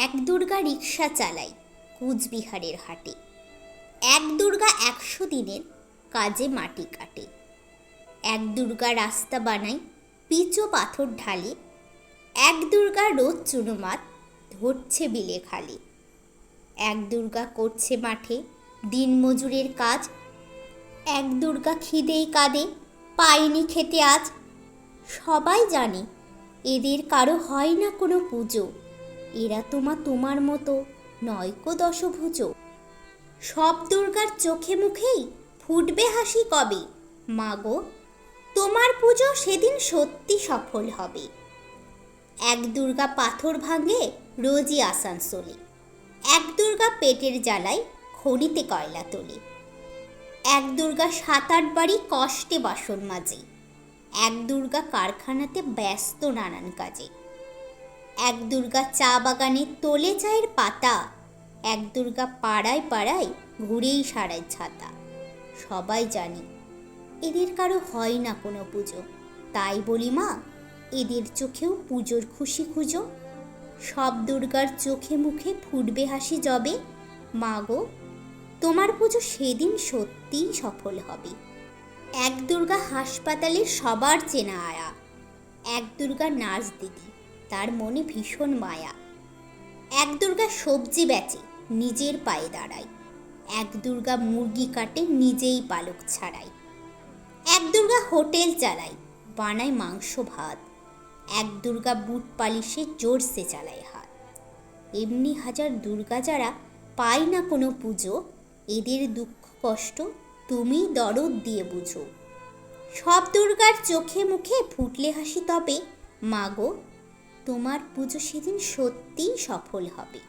এক দুর্গা রিক্সা চালাই কুচবিহারের হাটে। এক দুর্গা একশো দিনের কাজে মাটি কাটে। এক দুর্গা রাস্তা বানাই পিচো পাথর ঢালে। এক দুর্গা রোদ চুনোমাত ধরছে বিলে খালে। এক দুর্গা করছে মাঠে দিনমজুরের কাজ। এক দুর্গা খিদেই কাঁদে, পায়নি খেতে আজ। সবাই জানে এদের কারও হয় না কোনো পুজো। এরা তোমা তোমার মতো, নয়কো দশভুজ। সব দুর্গার চোখে মুখেই ফুটবে হাসি কবে? মাগো, তোমার পুজো সেদিন সত্যি সফল হবে। এক দুর্গা পাথর ভাঙে রোজই আসানসোলে। এক দুর্গা পেটের জ্বালায় খনিতে কয়লা তোলে এক দুর্গা সাত আট বাড়ি কষ্টে বাসন মাঝে এক দুর্গা কারখানাতে ব্যস্ত নানান কাজে। এক দুর্গা চা বাগানে তোলে চায়ের পাতা, এক দুর্গা পাড়ায় পাড়ায় ঘুরেই সারায় ছাতা। সবাই জানে, এদের কারও হয় না কোনো পুজো। তাই বলি মা, এদের চোখেও পুজোর খুশি খুঁজো। সব দুর্গার চোখে মুখে ফুটবে হাসি জবে। মা গো, তোমার পুজো সেদিন সত্যিই সফল হবে। এক দুর্গা হাসপাতালে সবার চেনা আয়া এক দুর্গা নার্স দিদি। তার মনে ভীষণ মায়া। এক দুর্গা সবজি বেচে, নিজের পায়ে দাঁড়ায়। এক দুর্গা মুরগি কাটে, নিজেই পালক ছাড়ায়। এক দুর্গা হোটেল চালায়, বানায় মাংস ভাত। এক দুর্গা বুট পালিশে জোরসে চালায় হাত। এমনি হাজার দুর্গা যারা পায় না কোনো পুজো, এদের দুঃখ কষ্ট তুমি দরদ দিয়ে বুঝো। সব দুর্গার চোখে মুখে ফুটলে হাসি তবে মাগো তোমার পুজো সেদিন সত্যিই সফল হবে।